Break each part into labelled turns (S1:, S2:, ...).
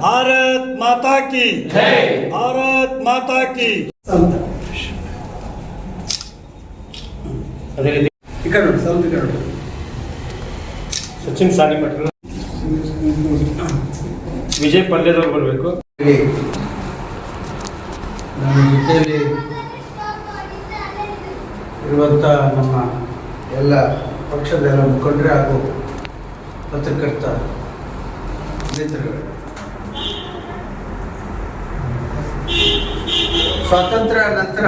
S1: भारत ಮಾತಾ ಕಿ. भारत ಮಾತಾ ಕಿ.
S2: ಅದೇ ರೀತಿ ಸಚಿನ್ ಸಾನಿ ಮಠರು ವಿಜಯ್ ಪಲ್ಯದವ್ರು ಬರಬೇಕು.
S3: ನಮ್ಮ ಜೊತೆಯಲ್ಲಿ ನಮ್ಮ ಎಲ್ಲ ಪಕ್ಷದ ಎಲ್ಲ ಮುಖಂಡರೇ ಹಾಗೂ ಪತ್ರಕರ್ತ ಮಿತ್ರಗಳು ಸ್ವಾತಂತ್ರ್ಯ ನಂತರ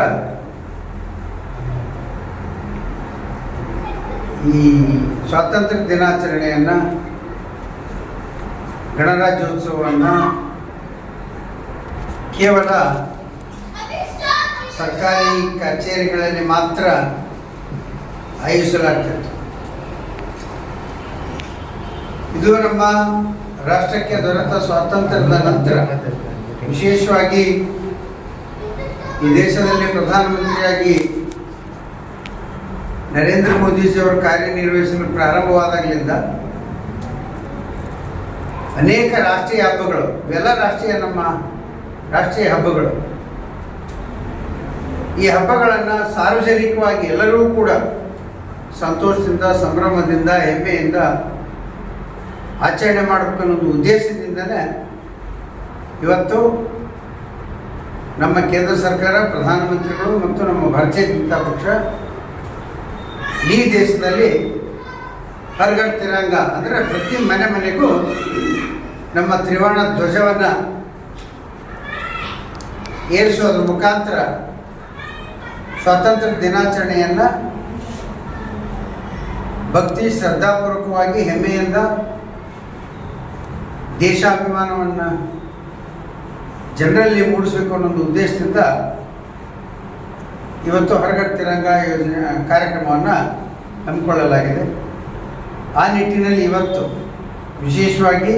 S3: ಈ ಸ್ವಾತಂತ್ರ್ಯ ದಿನಾಚರಣೆಯನ್ನು ಗಣರಾಜ್ಯೋತ್ಸವವನ್ನು ಕೇವಲ ಸರ್ಕಾರಿ ಕಚೇರಿಗಳಲ್ಲಿ ಮಾತ್ರ ಆಯೋಜಿಸಲಾಗ್ತದೆ ಇದು ನಮ್ಮ ರಾಷ್ಟ್ರಕ್ಕೆ ದೊರೆತ ಸ್ವಾತಂತ್ರ್ಯದ ನಂತರ ವಿಶೇಷವಾಗಿ ಈ ದೇಶದಲ್ಲಿ ಪ್ರಧಾನಮಂತ್ರಿಯಾಗಿ ನರೇಂದ್ರ ಮೋದಿಜಿಯವರು ಕಾರ್ಯನಿರ್ವಹಿಸಲು ಪ್ರಾರಂಭವಾದಾಗಲಿಂದ ಅನೇಕ ರಾಷ್ಟ್ರೀಯ ಹಬ್ಬಗಳು, ಇವೆಲ್ಲ ರಾಷ್ಟ್ರೀಯ ನಮ್ಮ ರಾಷ್ಟ್ರೀಯ ಹಬ್ಬಗಳು. ಈ ಹಬ್ಬಗಳನ್ನು ಸಾರ್ವಜನಿಕವಾಗಿ ಎಲ್ಲರೂ ಕೂಡ ಸಂತೋಷದಿಂದ, ಸಂಭ್ರಮದಿಂದ, ಹೆಮ್ಮೆಯಿಂದ ಆಚರಣೆ ಮಾಡಬೇಕು ಅನ್ನೋದು ಉದ್ದೇಶದಿಂದಲೇ ಇವತ್ತು ನಮ್ಮ ಕೇಂದ್ರ ಸರ್ಕಾರ, ಪ್ರಧಾನಮಂತ್ರಿಗಳು ಮತ್ತು ನಮ್ಮ ಭಾರತೀಯ ಜನತಾ ಪಕ್ಷ ಈ ದೇಶದಲ್ಲಿ ಹರ್ಗರ್ ತಿರಂಗ ಅಂದರೆ ಪ್ರತಿ ಮನೆ ಮನೆಗೂ ನಮ್ಮ ತ್ರಿವರ್ಣ ಧ್ವಜವನ್ನು ಏರಿಸೋದ್ರ ಮುಖಾಂತರ ಸ್ವಾತಂತ್ರ್ಯ ದಿನಾಚರಣೆಯನ್ನು ಭಕ್ತಿ, ಶ್ರದ್ಧಾಪೂರ್ವಕವಾಗಿ ಹೆಮ್ಮೆಯಿಂದ ದೇಶಾಭಿಮಾನವನ್ನು ಜನರಲ್ಲಿ ಮೂಡಿಸಬೇಕು ಅನ್ನೋ ಉದ್ದೇಶದಿಂದ ಇವತ್ತು ಹೊರಗಡೆ ತಿರಂಗ ಯೋಜನೆ ಕಾರ್ಯಕ್ರಮವನ್ನು ಹಮ್ಮಿಕೊಳ್ಳಲಾಗಿದೆ. ಆ ನಿಟ್ಟಿನಲ್ಲಿ ಇವತ್ತು ವಿಶೇಷವಾಗಿ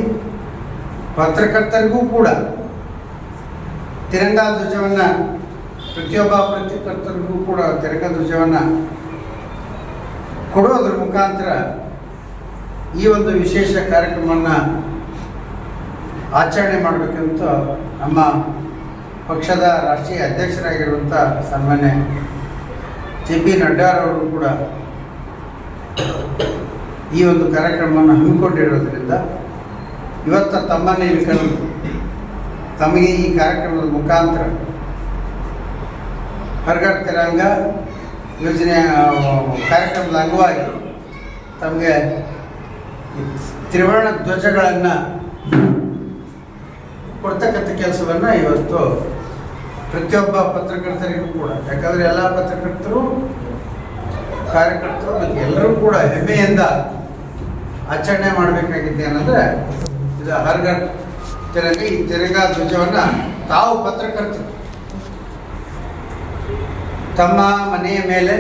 S3: ಪತ್ರಕರ್ತರಿಗೂ ಕೂಡ ತಿರಂಗ ಧ್ವಜವನ್ನು, ಪ್ರತಿಯೊಬ್ಬ ಪತ್ರಕರ್ತರಿಗೂ ಕೂಡ ತಿರಂಗ ಧ್ವಜವನ್ನು ಕೊಡೋದ್ರ ಮುಖಾಂತರ ಈ ಒಂದು ವಿಶೇಷ ಕಾರ್ಯಕ್ರಮವನ್ನು ಆಚರಣೆ ಮಾಡಬೇಕಂತ ನಮ್ಮ ಪಕ್ಷದ ರಾಷ್ಟ್ರೀಯ ಅಧ್ಯಕ್ಷರಾಗಿರುವಂಥ ಸನ್ಮಾನ್ಯ ಜೆ ಪಿ ನಡ್ಡಾರವರು ಕೂಡ ಈ ಒಂದು ಕಾರ್ಯಕ್ರಮವನ್ನು ಹಮ್ಮಿಕೊಂಡಿರೋದ್ರಿಂದ ಇವತ್ತು ತಮ್ಮನ್ನೇ ಕರೆದು ತಮಗೆ ಈ ಕಾರ್ಯಕ್ರಮದ ಮುಖಾಂತರ ಹರ್ಗರ್ ತಿರಂಗ ಯೋಜನೆ ಕಾರ್ಯಕ್ರಮದ ಅಂಗವಾಗಿ ತಮಗೆ ತ್ರಿವರ್ಣ ಧ್ವಜಗಳನ್ನು ಕೊಡ್ತಕ್ಕಂಥ ಕೆಲಸವನ್ನು ಇವತ್ತು ಪ್ರತಿಯೊಬ್ಬ ಪತ್ರಕರ್ತರಿಗೂ ಕೂಡ, ಯಾಕಂದರೆ ಎಲ್ಲ ಪತ್ರಕರ್ತರು, ಕಾರ್ಯಕರ್ತರು ಎಲ್ಲರೂ ಕೂಡ ಹೆಮ್ಮೆಯಿಂದ ಆಚರಣೆ ಮಾಡಬೇಕಾಗಿದೆ ಏನಂದ್ರೆ, ಇದು ಹರ್ಗರ್ ತಿರಂಗ, ಈ ತೆರಗಾ ಧ್ವಜವನ್ನು ತಾವು ಪತ್ರಕರ್ತರು. ತಮ್ಮ ಮನೆಯ ಮೇಲೆ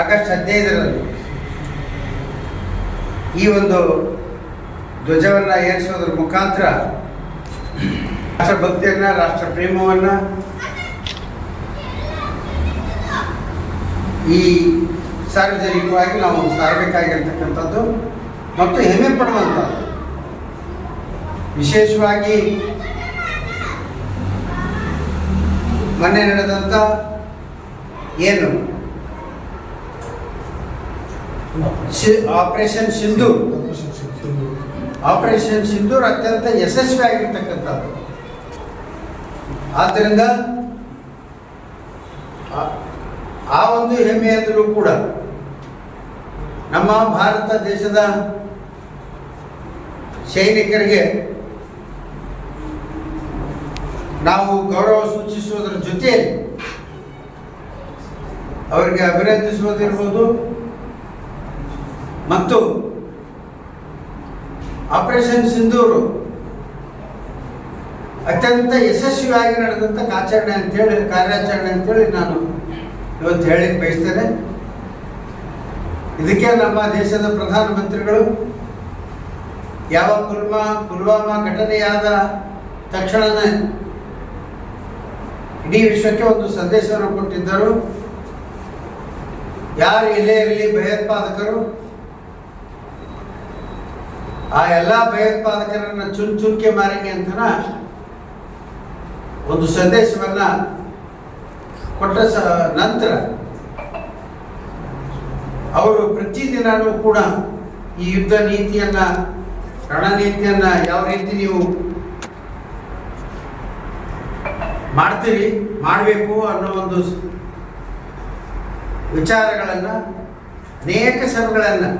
S3: ಆಗಸ್ಟ್ ಹದಿನೈದರಲ್ಲಿ ಈ ಒಂದು ಧ್ವಜವನ್ನು ಏರಿಸೋದ್ರ ಮುಖಾಂತರ ರಾಷ್ಟ್ರಭಕ್ತಿಯನ್ನ ರಾಷ್ಟ್ರ ಪ್ರೇಮವನ್ನು ಈ ಸಾರ್ವಜನಿಕವಾಗಿ ನಾವು ಸಾರಬೇಕಾಗಿರ್ತಕ್ಕಂಥದ್ದು ಮತ್ತು ಹೆಮ್ಮೆ ಪಡುವಂಥದ್ದು. ವಿಶೇಷವಾಗಿ ಮೊನ್ನೆ ನಡೆದಂಥ ಏನು? ಆಪರೇಷನ್ ಸಿಂಧೂರ್ ಆಪರೇಷನ್ ಸಿಂಧೂರ್ ಅತ್ಯಂತ ಯಶಸ್ವಿ ಆಗಿರ್ತಕ್ಕಂಥದ್ದು ಆದ್ದರಿಂದ ಆ- ಒಂದು ಹೆಮ್ಮೆಯಂದರೂ ಕೂಡ ನಮ್ಮ ಭಾರತ ದೇಶದ ಸೈನಿಕರಿಗೆ ನಾವು ಗೌರವ ಸೂಚಿಸುವುದರ ಜೊತೆಯಲ್ಲಿ ಅವರಿಗೆ ಅಭಿನಂದಿಸುವುದಿರ್ಬೋದು ಮತ್ತು ಆಪರೇಷನ್ ಸಿಂಧೂರು ಅತ್ಯಂತ ಯಶಸ್ವಿಯಾಗಿ ನಡೆದಂಥ ಆಚರಣೆ ಅಂತೇಳಿ ಕಾರ್ಯಾಚರಣೆ ಅಂತೇಳಿ ನಾನು ಇವತ್ತು ಹೇಳಿ ಬಯಸ್ತೇನೆ. ಇದಕ್ಕೆ ನಮ್ಮ ದೇಶದ ಪ್ರಧಾನಮಂತ್ರಿಗಳು ಯಾವ ಪುಲ್ವಾ ಪುಲ್ವಾಮಾ ಘಟನೆಯಾದ ತಕ್ಷಣವೇ ಇಡೀ ವಿಶ್ವಕ್ಕೆ ಒಂದು ಸಂದೇಶವನ್ನು ಕೊಟ್ಟಿದ್ದರು. ಯಾರು ಇಲ್ಲೇ ಇರಲಿ ಭಯೋತ್ಪಾದಕರು ಆ ಎಲ್ಲ ಭಯೋತ್ಪಾದಕರನ್ನ ಚುನ್ ಚುನ್ಕೆ ಮಾರಂಗೆ ಅಂತನ ಒಂದು ಸಂದೇಶವನ್ನ ಕೊಟ್ಟ ನಂತರ ಅವರು ಪ್ರತಿದಿನನೂ ಕೂಡ ಈ ಯುದ್ಧ ನೀತಿಯನ್ನ, ರಣನೀತಿಯನ್ನ ಯಾವ ರೀತಿ ನೀವು ಮಾಡ್ತೀರಿ, ಮಾಡಬೇಕು ಅನ್ನೋ ಒಂದು ವಿಚಾರಗಳನ್ನು, ಅನೇಕ ಸಭೆಗಳನ್ನು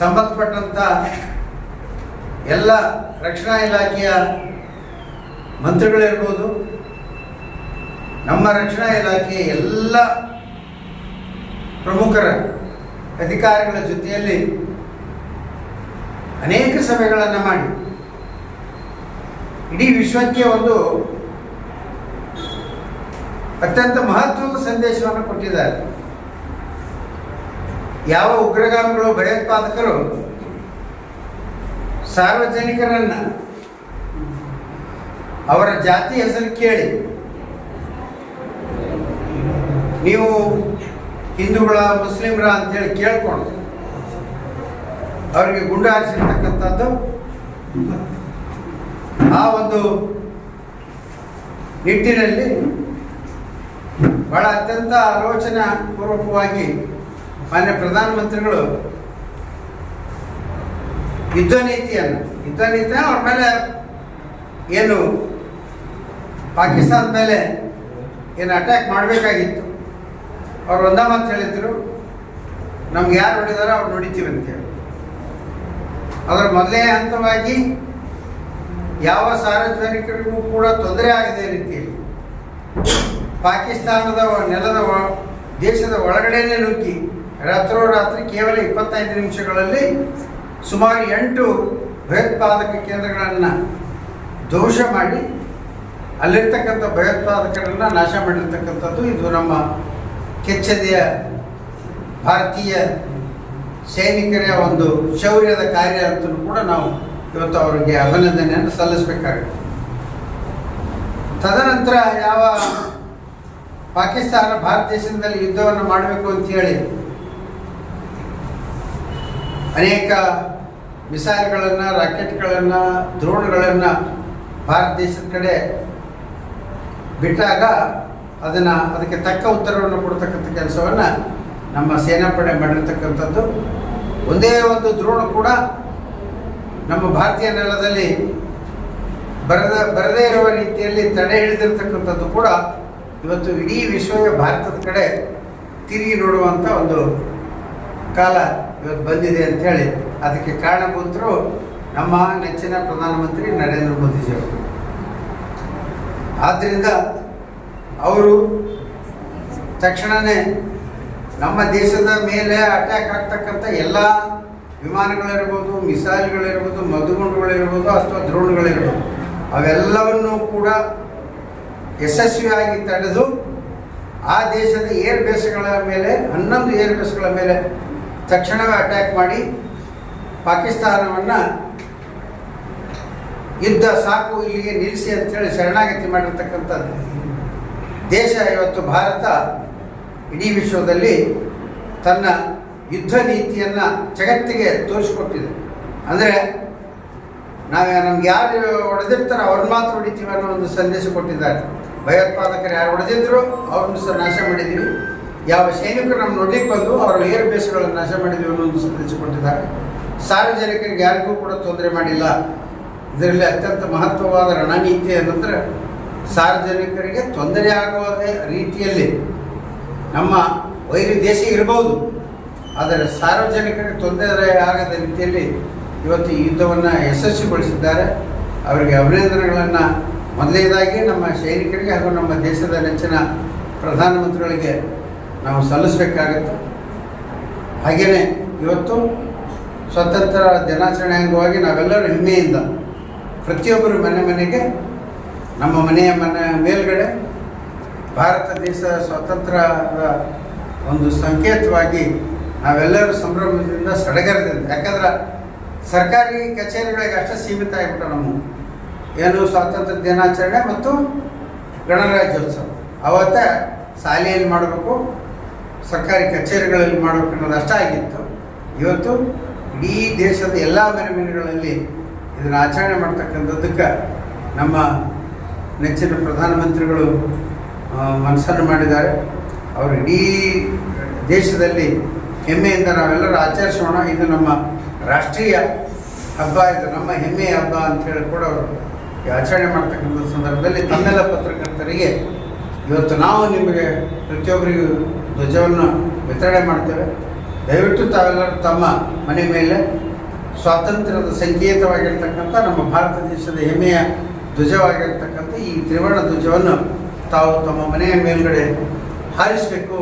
S3: ಸಂಬಂಧಪಟ್ಟಂತ ಎಲ್ಲ ರಕ್ಷಣಾ ಇಲಾಖೆಯ ಮಂತ್ರಿಗಳಿರ್ಬೋದು, ನಮ್ಮ ರಕ್ಷಣಾ ಇಲಾಖೆಯ ಎಲ್ಲ ಪ್ರಮುಖರ ಅಧಿಕಾರಿಗಳ ಜೊತೆಯಲ್ಲಿ ಅನೇಕ ಸಭೆಗಳನ್ನು ಮಾಡಿ, ಇಡೀ ವಿಶ್ವಕ್ಕೆ ಒಂದು ಅತ್ಯಂತ ಮಹತ್ವದ ಸಂದೇಶವನ್ನು ಕೊಟ್ಟಿದ್ದಾರೆ. ಯಾವ ಉಗ್ರಗಾಮಿಗಳು, ಭಯೋತ್ಪಾದಕರು ಸಾರ್ವಜನಿಕರನ್ನ ಅವರ ಜಾತಿ ಹೆಸರು ಕೇಳಿ. ನೀವು ಹಿಂದೂಗಳ, ಮುಸ್ಲಿಮ್ರ ಅಂತೇಳಿ ಕೇಳ್ಕೊಂಡು ಅವರಿಗೆ ಗುಂಡು ಹಾರಿಸಿರ್ತಕ್ಕಂಥದ್ದು ಆ ಒಂದು ನಿಟ್ಟಿನಲ್ಲಿ ಬಹಳ ಅತ್ಯಂತ ಆಲೋಚನಾ ಪೂರ್ವಕವಾಗಿ ಮಾನ್ಯ ಪ್ರಧಾನಮಂತ್ರಿಗಳು ಯುದ್ಧ ನೀತಿಯನ್ನು ಯುದ್ಧ ನೀತಿ ಅವ್ರ ಮೇಲೆ ಏನು ಪಾಕಿಸ್ತಾನದ ಮೇಲೆ ಏನು ಅಟ್ಯಾಕ್ ಮಾಡಬೇಕಾಗಿತ್ತು. ಅವ್ರು ಒಂದ ಮಾತು ಹೇಳಿದ್ರು, ನಮ್ಗೆ ಯಾರು ನೋಡಿದಾರೋ ಅವ್ರು ನೋಡಿತೀವಿ ಅಂತೇಳಿ ಅದರ ಮೊದಲೇ ಹಂತವಾಗಿ ಯಾವ ಸಾರ್ವಜನಿಕರಿಗೂ ಕೂಡ ತೊಂದರೆ ಆಗದೆ ರೀತಿಯಲ್ಲಿ ಪಾಕಿಸ್ತಾನದ ನೆಲದ ದೇಶದ ಒಳಗಡೆನೆ ನುಗ್ಗಿ ರಾತ್ರೋರಾತ್ರಿ ಕೇವಲ ಇಪ್ಪತ್ತೈದು ನಿಮಿಷಗಳಲ್ಲಿ ಸುಮಾರು ಎಂಟು ಭಯೋತ್ಪಾದಕ ಕೇಂದ್ರಗಳನ್ನು ದೋಷ ಮಾಡಿ ಅಲ್ಲಿರ್ತಕ್ಕಂಥ ಭಯೋತ್ಪಾದಕರನ್ನು ನಾಶ ಮಾಡಿರ್ತಕ್ಕಂಥದ್ದು ಇದು ನಮ್ಮ ಕೆಚ್ಚದೆಯ ಭಾರತೀಯ ಸೈನಿಕರ ಒಂದು ಶೌರ್ಯದ ಕಾರ್ಯ ಅಂತ ಕೂಡ ನಾವು ಇವತ್ತು ಅವರಿಗೆ ಅಭಿನಂದನೆಯನ್ನು ಸಲ್ಲಿಸಬೇಕಾಗುತ್ತೆ ತದನಂತರ ಯಾವ ಪಾಕಿಸ್ತಾನ ಭಾರತ ದೇಶದಲ್ಲಿ ಯುದ್ಧವನ್ನು ಮಾಡಬೇಕು ಅಂತ ಹೇಳಿ ಅನೇಕ ಮಿಸೈಲ್ಗಳನ್ನು, ರಾಕೆಟ್ಗಳನ್ನು ದ್ರೋಣ್ಗಳನ್ನು ಭಾರತ ದೇಶದ ಕಡೆ ಬಿಟ್ಟಾಗ ಅದನ್ನು ಅದಕ್ಕೆ ತಕ್ಕ ಉತ್ತರವನ್ನು ಕೊಡ್ತಕ್ಕಂಥ ಕೆಲಸವನ್ನು ನಮ್ಮ ಸೇನಾಪಡೆ ಮಾಡಿರ್ತಕ್ಕಂಥದ್ದು. ಒಂದೇ ಒಂದು ದ್ರೋಣ ಕೂಡ ನಮ್ಮ ಭಾರತೀಯ ನೆಲದಲ್ಲಿ ಬರದ, ಬರದೇ ಇರುವ ರೀತಿಯಲ್ಲಿ ತಡೆ ಹಿಡಿದಿರ್ತಕ್ಕಂಥದ್ದು ಕೂಡ ಇವತ್ತು ಇಡೀ ವಿಶ್ವವೇ ಭಾರತದ ಕಡೆ ತಿರುಗಿ ನೋಡುವಂಥ ಒಂದು ಕಾಲ ಇವತ್ತು ಬಂದಿದೆ ಅಂಥೇಳಿ ಅದಕ್ಕೆ ಕಾರಣಭೂತರು ನಮ್ಮ ನೆಚ್ಚಿನ ಪ್ರಧಾನಮಂತ್ರಿ ನರೇಂದ್ರ ಮೋದಿಜಿಯವರು ಆದ್ದರಿಂದ ಅವರು. ತಕ್ಷಣವೇ ನಮ್ಮ ದೇಶದ ಮೇಲೆ ಅಟ್ಯಾಕ್ ಆಗ್ತಕ್ಕಂಥ ಎಲ್ಲ ವಿಮಾನಗಳಿರ್ಬೋದು ಮಿಸೈಲ್ಗಳಿರ್ಬೋದು ಮದುಗುಂಡುಗಳಿರ್ಬೋದು ಅಥವಾ ದ್ರೋಣಗಳಿರ್ಬೋದು, ಅವೆಲ್ಲವನ್ನು ಕೂಡ ಯಶಸ್ವಿಯಾಗಿ ತಡೆದು ಆ ದೇಶದ ಏರ್ ಬೇಸ್ಗಳ ಮೇಲೆ, ಹನ್ನೊಂದು ಏರ್ ಬೇಸ್ಗಳ ಮೇಲೆ ತಕ್ಷಣವೇ ಅಟ್ಯಾಕ್ ಮಾಡಿ ಪಾಕಿಸ್ತಾನವನ್ನು ಯುದ್ಧ ಸಾಕು ಇಲ್ಲಿಗೆ ನಿಲ್ಲಿಸಿ ಅಂತೇಳಿ ಶರಣಾಗತಿ ಮಾಡಿರ್ತಕ್ಕಂಥದ್ದು. ದೇಶ ಇವತ್ತು ಭಾರತ ಇಡೀ ವಿಶ್ವದಲ್ಲಿ ತನ್ನ ಯುದ್ಧ ನೀತಿಯನ್ನು ಜಗತ್ತಿಗೆ ತೋರಿಸ್ಕೊಟ್ಟಿದೆ. ಅಂದರೆ ನಾವು ನಮ್ಗೆ ಯಾರು ಹೊಡೆದಿರ್ತಾರೋ ಅವ್ರನ್ನ ಮಾತ್ರ ಹೊಡಿತೀವಿ ಅನ್ನೋ ಒಂದು ಸಂದೇಶ ಕೊಟ್ಟಿದ್ದಾರೆ. ಭಯೋತ್ಪಾದಕರು ಯಾರು ಹೊಡೆದಿದ್ರು ಅವ್ರನ್ನ ಸಹ ನಾಶ ಮಾಡಿದ್ದೀವಿ. ಯಾವ ಸೈನಿಕರು ನಮ್ಮ ನೋಡ್ಲಿಕ್ಕೆ ಬಂದು ಅವರ ಏರ್ ಬೇಸ್ಗಳನ್ನು ನಾಶ ಮಾಡಿದ್ದೀವಿ ಅನ್ನೋ ಒಂದು ಸಂದೇಶ ಕೊಟ್ಟಿದ್ದಾರೆ. ಸಾರ್ವಜನಿಕರಿಗೆ ಯಾರಿಗೂ ಕೂಡ ತೊಂದರೆ ಮಾಡಿಲ್ಲ. ಇದರಲ್ಲಿ ಅತ್ಯಂತ ಮಹತ್ವವಾದ ರಣನೀತಿ ಏನಂದ್ರೆ ಸಾರ್ವಜನಿಕರಿಗೆ ತೊಂದರೆ ಆಗುವ ರೀತಿಯಲ್ಲಿ ನಮ್ಮ ವೈರಿ ದೇಶ ಇರಬಹುದು ಆದರೆ ಸಾರ್ವಜನಿಕರಿಗೆ ತೊಂದರೆ ಆಗದ ರೀತಿಯಲ್ಲಿ ಇವತ್ತು ಯುದ್ಧವನ್ನು ಯಶಸ್ವಿಗೊಳಿಸಿದ್ದಾರೆ. ಅವರಿಗೆ ಅಭಿನಂದನೆಗಳನ್ನು. ಮೊದಲನೇದಾಗಿ ನಮ್ಮ ಸೈನಿಕರಿಗೆ ಹಾಗೂ ನಮ್ಮ ದೇಶದ ನೆಚ್ಚಿನ ಪ್ರಧಾನಮಂತ್ರಿಗಳಿಗೆ ನಾವು ಸಲ್ಲಿಸಬೇಕಾಗತ್ತೆ. ಹಾಗೆಯೇ ಇವತ್ತು ಸ್ವತಂತ್ರ ದಿನಾಚರಣೆ ಅಂಗವಾಗಿ ನಾವೆಲ್ಲರೂ ಹೆಮ್ಮೆಯಿಂದ ಪ್ರತಿಯೊಬ್ಬರು ಮನೆ ಮನೆಗೆ, ನಮ್ಮ ಮನೆಯ ಮನೆ ಮೇಲ್ಗಡೆ ಭಾರತ ದೇಶ ಸ್ವಾತಂತ್ರ್ಯದ ಒಂದು ಸಂಕೇತವಾಗಿ ನಾವೆಲ್ಲರೂ ಸಂಭ್ರಮದಿಂದ ಸಡಗರದಿಂದ, ಯಾಕಂದ್ರೆ ಸರ್ಕಾರಿ ಕಚೇರಿಗಳಿಗೆ ಅಷ್ಟೇ ಸೀಮಿತ ಆಗಿಬಿಟ್ಟು ನಮ್ಮ ಏನು ಸ್ವಾತಂತ್ರ್ಯ ದಿನಾಚರಣೆ ಮತ್ತು ಗಣರಾಜ್ಯೋತ್ಸವ. ಅವತ್ತ ಶಾಲೆಯಲ್ಲಿ ಮಾಡಬೇಕು, ಸರ್ಕಾರಿ ಕಚೇರಿಗಳಲ್ಲಿ ಮಾಡಬೇಕು ಅನ್ನೋದು ಅಷ್ಟೇ ಆಗಿತ್ತು. ಇವತ್ತು ಇಡೀ ದೇಶದ ಎಲ್ಲ ಮೆರವಣಿಗೆಗಳಲ್ಲಿ ಇದನ್ನು ಆಚರಣೆ ಮಾಡ್ತಕ್ಕಂಥದ್ದಕ್ಕೆ ನಮ್ಮ ನೆಚ್ಚಿನ ಪ್ರಧಾನಮಂತ್ರಿಗಳು ಮನಸ್ಸನ್ನು ಮಾಡಿದ್ದಾರೆ. ಅವರು ಇಡೀ ದೇಶದಲ್ಲಿ ಹೆಮ್ಮೆಯಿಂದ ನಾವೆಲ್ಲರೂ ಆಚರಿಸೋಣ. ಇದು ನಮ್ಮ ರಾಷ್ಟ್ರೀಯ ಹಬ್ಬ, ಇದು ನಮ್ಮ ಹೆಮ್ಮೆಯ ಹಬ್ಬ ಅಂತ ಹೇಳಿ ಕೂಡ ಅವರು ಆಚರಣೆ ಮಾಡ್ತಕ್ಕಂಥ ಸಂದರ್ಭದಲ್ಲಿ ತನ್ನೆಲ್ಲ ಪತ್ರಕರ್ತರಿಗೆ ಇವತ್ತು ನಾವು ನಿಮಗೆ ಪ್ರತಿಯೊಬ್ಬರಿಗೂ ಧ್ವಜವನ್ನು ವಿತರಣೆ ಮಾಡ್ತೇವೆ. ದಯವಿಟ್ಟು ತಾವೆಲ್ಲರೂ ತಮ್ಮ ಮನೆ ಮೇಲೆ ಸ್ವಾತಂತ್ರ್ಯದ ಸಂಕೇತವಾಗಿರ್ತಕ್ಕಂಥ ನಮ್ಮ ಭಾರತ ದೇಶದ ಹೆಮ್ಮೆಯ ಧ್ವಜವಾಗಿರ್ತಕ್ಕಂಥ ಈ ತ್ರಿವರ್ಣ ಧ್ವಜವನ್ನು ತಾವು ತಮ್ಮ ಮನೆಯ ಮೇಲುಗಡೆ ಹಾರಿಸಬೇಕು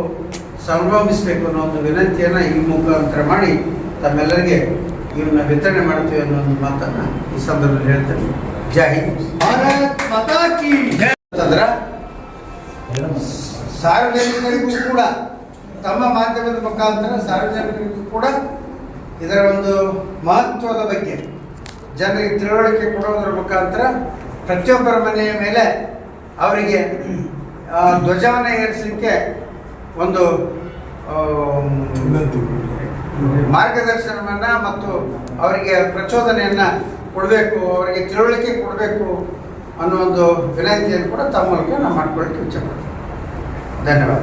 S3: ಸಂಭ್ರಮಿಸಬೇಕು ಅನ್ನೋ ಒಂದು ವಿನಂತಿಯನ್ನು ಈ ಮುಖಾಂತರ ಮಾಡಿ ತಮ್ಮೆಲ್ಲರಿಗೆ ಇವನ್ನ ವಿತರಣೆ ಮಾಡ್ತೀವಿ ಅನ್ನೋ ಒಂದು ಮಾತನ್ನು ಈ ಸಂದರ್ಭದಲ್ಲಿ ಹೇಳ್ತೇನೆ. ಜೈ ಹಿಂದ್. ಸಾರ್ವಜನಿಕರಿಗೂ ಕೂಡ ತಮ್ಮ ಮಾಧ್ಯಮದ ಮುಖಾಂತರ ಸಾರ್ವಜನಿಕರಿಗೂ ಕೂಡ ಇದರ ಒಂದು ಮಹತ್ವದ ಬಗ್ಗೆ ಜನರಿಗೆ ತಿಳುವಳಿಕೆ ಕೊಡುವುದರ ಮುಖಾಂತರ ಪ್ರತಿಯೊಬ್ಬರ ಮನೆಯ ಮೇಲೆ ಅವರಿಗೆ ಧ್ವಜವನ್ನು ಏರಿಸಲಿಕ್ಕೆ ಒಂದು ಮಾರ್ಗದರ್ಶನವನ್ನ ಮತ್ತು ಅವರಿಗೆ ಪ್ರಚೋದನೆಯನ್ನು ಕೊಡಬೇಕು, ಅವರಿಗೆ ತಿಳುವಳಿಕೆ ಕೊಡಬೇಕು ಅನ್ನೋ ಒಂದು ವಿನಂತಿಯನ್ನು ಕೂಡ ತಮ್ಮ ಮೂಲಕ ನಾವು ಮಾಡ್ಕೊಳ್ಳಿಕ್ಕೆ ಇಚ್ಛೆ ಪಡ್ತೀನಿ ಧನ್ಯವಾದ.